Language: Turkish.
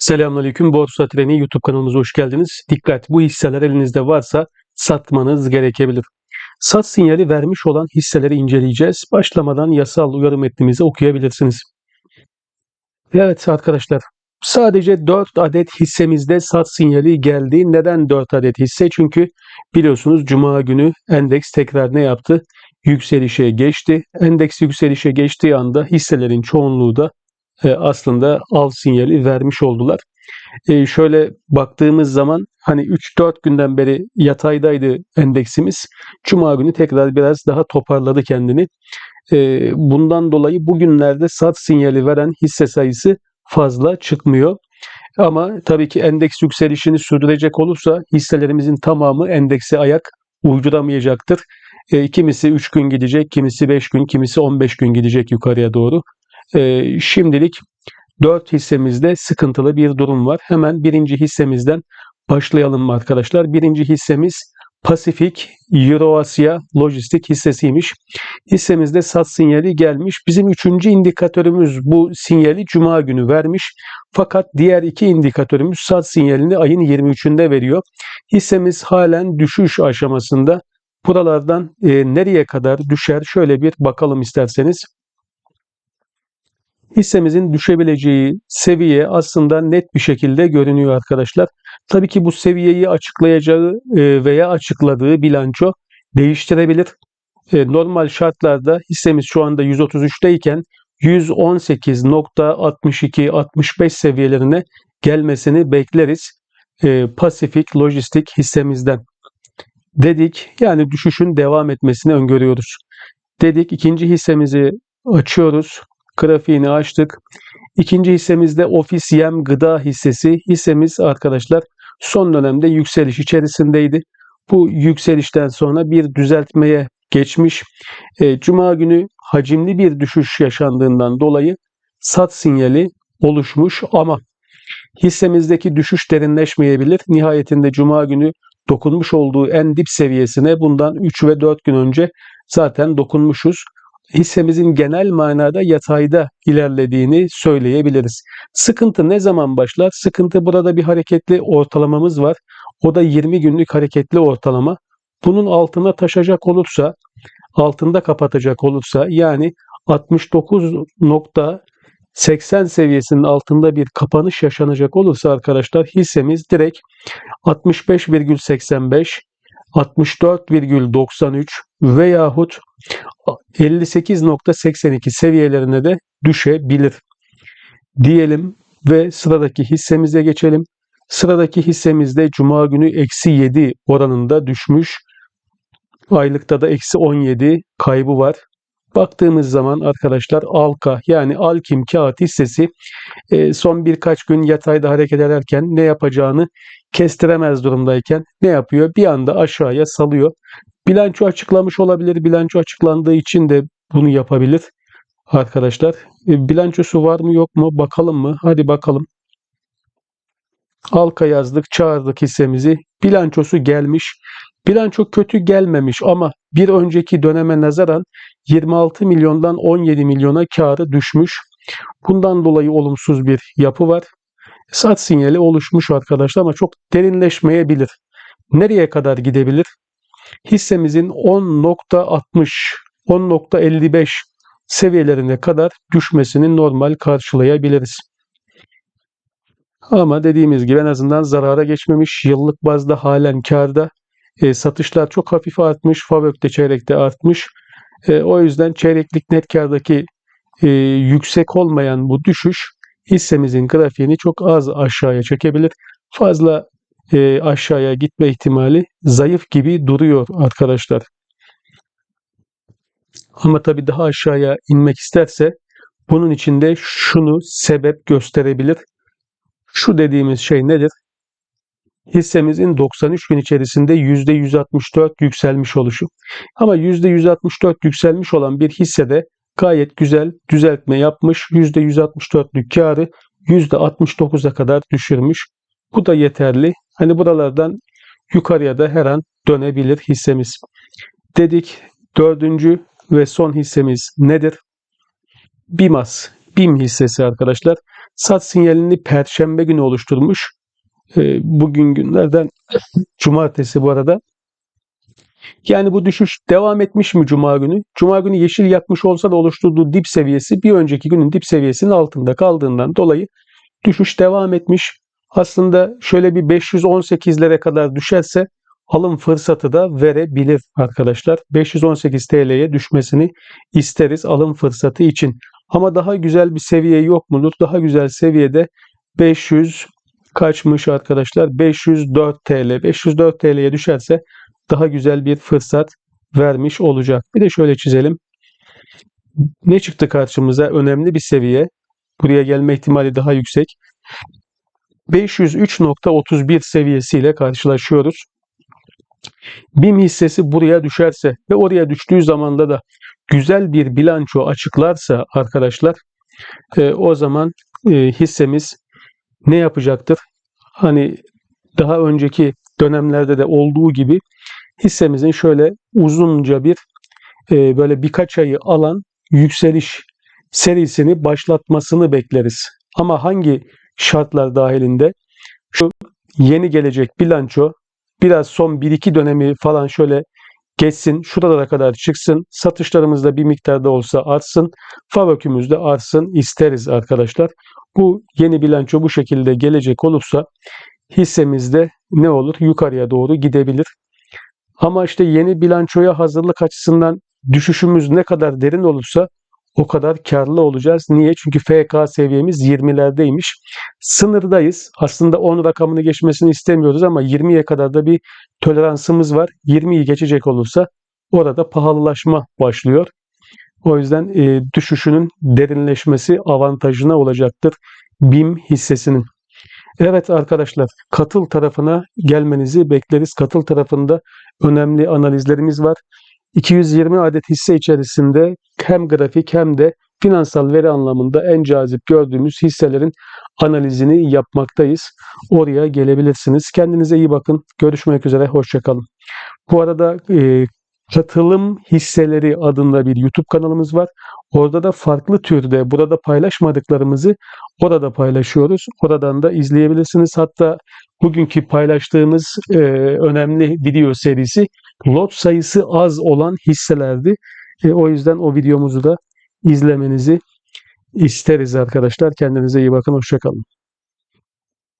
Selamünaleyküm. Borsa Treni YouTube kanalımıza hoş geldiniz. Dikkat! Bu hisseler elinizde varsa satmanız gerekebilir. Sat sinyali vermiş olan hisseleri inceleyeceğiz. Başlamadan yasal uyarı metnimizi okuyabilirsiniz. Evet arkadaşlar. Sadece 4 adet hissemizde sat sinyali geldi. Neden 4 adet hisse? Çünkü biliyorsunuz Cuma günü endeks tekrar ne yaptı? Yükselişe geçti. Endeks yükselişe geçtiği anda hisselerin çoğunluğu da e, aslında al sinyali vermiş oldular. E, şöyle baktığımız zaman hani 3-4 günden beri yataydaydı endeksimiz. Cuma günü tekrar biraz daha toparladı kendini. E, bundan dolayı bugünlerde sat sinyali veren hisse sayısı fazla çıkmıyor. Ama tabii ki endeks yükselişini sürdürecek olursa hisselerimizin tamamı endekse ayak uyduramayacaktır. E, kimisi 3 gün gidecek, kimisi 5 gün, kimisi 15 gün gidecek yukarıya doğru. E, şimdilik 4 hissemizde sıkıntılı bir durum var. Hemen birinci hissemizden başlayalım arkadaşlar. Birinci hissemiz Pasifik Euroasya Lojistik hissesiymiş. Hissemizde sat sinyali gelmiş. Bizim üçüncü indikatörümüz bu sinyali Cuma günü vermiş. Fakat diğer iki indikatörümüz sat sinyalini ayın 23'ünde veriyor. Hissemiz halen düşüş aşamasında. Buralardan e, nereye kadar düşer şöyle bir bakalım isterseniz hissemizin düşebileceği seviye aslında net bir şekilde görünüyor arkadaşlar. Tabii ki bu seviyeyi açıklayacağı e, veya açıkladığı bilanço değiştirebilir. E, normal şartlarda hissemiz şu anda 133'teyken 118.62-65 seviyelerine gelmesini bekleriz. E, Pasifik Lojistik hissemizden. Dedik yani düşüşün devam etmesini öngörüyoruz. Dedik ikinci hissemizi açıyoruz grafiğini açtık. İkinci hissemizde ofis yem gıda hissesi. Hissemiz arkadaşlar son dönemde yükseliş içerisindeydi. Bu yükselişten sonra bir düzeltmeye geçmiş. E, Cuma günü hacimli bir düşüş yaşandığından dolayı sat sinyali oluşmuş ama hissemizdeki düşüş derinleşmeyebilir. Nihayetinde Cuma günü dokunmuş olduğu en dip seviyesine bundan 3 ve 4 gün önce zaten dokunmuşuz hissemizin genel manada yatayda ilerlediğini söyleyebiliriz. Sıkıntı ne zaman başlar? Sıkıntı burada bir hareketli ortalamamız var. O da 20 günlük hareketli ortalama. Bunun altına taşacak olursa, altında kapatacak olursa yani 69.80 seviyesinin altında bir kapanış yaşanacak olursa arkadaşlar hissemiz direkt 65,85 64,93 veyahut 58.82 seviyelerine de düşebilir. Diyelim ve sıradaki hissemize geçelim. Sıradaki hissemizde Cuma günü eksi 7 oranında düşmüş. Aylıkta da eksi 17 kaybı var. Baktığımız zaman arkadaşlar Alka yani Alkim kağıt hissesi e, son birkaç gün yatayda hareket ederken ne yapacağını kestiremez durumdayken ne yapıyor? Bir anda aşağıya salıyor. Bilanço açıklamış olabilir. Bilanço açıklandığı için de bunu yapabilir. Arkadaşlar e, bilançosu var mı yok mu bakalım mı? Hadi bakalım. Alka yazdık, çağırdık hissemizi. Bilançosu gelmiş. Bilanço kötü gelmemiş ama bir önceki döneme nazaran 26 milyondan 17 milyona karı düşmüş. Bundan dolayı olumsuz bir yapı var. Sat sinyali oluşmuş arkadaşlar ama çok derinleşmeyebilir. Nereye kadar gidebilir? Hissemizin 10.60, 10.55 seviyelerine kadar düşmesini normal karşılayabiliriz. Ama dediğimiz gibi en azından zarara geçmemiş. Yıllık bazda halen karda. E, satışlar çok hafif artmış. Favök'te çeyrekte artmış. E, o yüzden çeyreklik net kardaki e, yüksek olmayan bu düşüş hissemizin grafiğini çok az aşağıya çekebilir. Fazla e, aşağıya gitme ihtimali zayıf gibi duruyor arkadaşlar. Ama tabii daha aşağıya inmek isterse bunun için de şunu sebep gösterebilir. Şu dediğimiz şey nedir? Hissemizin 93 gün içerisinde %164 yükselmiş oluşu. Ama %164 yükselmiş olan bir hissede gayet güzel düzeltme yapmış. %164'lük karı %69'a kadar düşürmüş. Bu da yeterli. Hani buralardan yukarıya da her an dönebilir hissemiz. Dedik dördüncü ve son hissemiz nedir? BİMAS. BİM hissesi arkadaşlar. Sat sinyalini perşembe günü oluşturmuş. E, bugün günlerden cumartesi bu arada. Yani bu düşüş devam etmiş mi Cuma günü? Cuma günü yeşil yakmış olsa da oluşturduğu dip seviyesi bir önceki günün dip seviyesinin altında kaldığından dolayı düşüş devam etmiş. Aslında şöyle bir 518'lere kadar düşerse alım fırsatı da verebilir arkadaşlar. 518 TL'ye düşmesini isteriz alım fırsatı için. Ama daha güzel bir seviye yok mudur? Daha güzel seviyede 500 kaçmış arkadaşlar? 504 TL. 504 TL'ye düşerse daha güzel bir fırsat vermiş olacak. Bir de şöyle çizelim. Ne çıktı karşımıza? Önemli bir seviye. Buraya gelme ihtimali daha yüksek. 503.31 seviyesiyle karşılaşıyoruz. BİM hissesi buraya düşerse ve oraya düştüğü zamanda da güzel bir bilanço açıklarsa arkadaşlar e, o zaman e, hissemiz ne yapacaktır? Hani daha önceki dönemlerde de olduğu gibi hissemizin şöyle uzunca bir e, böyle birkaç ayı alan yükseliş serisini başlatmasını bekleriz. Ama hangi şartlar dahilinde şu yeni gelecek bilanço biraz son 1-2 dönemi falan şöyle geçsin, şuralara kadar çıksın, satışlarımız da bir miktarda olsa artsın, fabökümüz de artsın isteriz arkadaşlar. Bu yeni bilanço bu şekilde gelecek olursa hissemizde ne olur? Yukarıya doğru gidebilir. Ama işte yeni bilançoya hazırlık açısından düşüşümüz ne kadar derin olursa o kadar karlı olacağız. Niye? Çünkü FK seviyemiz 20'lerdeymiş. Sınırdayız. Aslında 10 rakamını geçmesini istemiyoruz ama 20'ye kadar da bir toleransımız var. 20'yi geçecek olursa orada pahalılaşma başlıyor. O yüzden e, düşüşünün derinleşmesi avantajına olacaktır BİM hissesinin. Evet arkadaşlar katıl tarafına gelmenizi bekleriz. Katıl tarafında önemli analizlerimiz var. 220 adet hisse içerisinde hem grafik hem de finansal veri anlamında en cazip gördüğümüz hisselerin analizini yapmaktayız. Oraya gelebilirsiniz. Kendinize iyi bakın. Görüşmek üzere. Hoşçakalın. Bu arada e, Katılım Hisseleri adında bir YouTube kanalımız var. Orada da farklı türde burada paylaşmadıklarımızı orada paylaşıyoruz. Oradan da izleyebilirsiniz. Hatta bugünkü paylaştığımız e, önemli video serisi lot sayısı az olan hisselerdi. E, o yüzden o videomuzu da izlemenizi isteriz arkadaşlar. Kendinize iyi bakın. Hoşçakalın.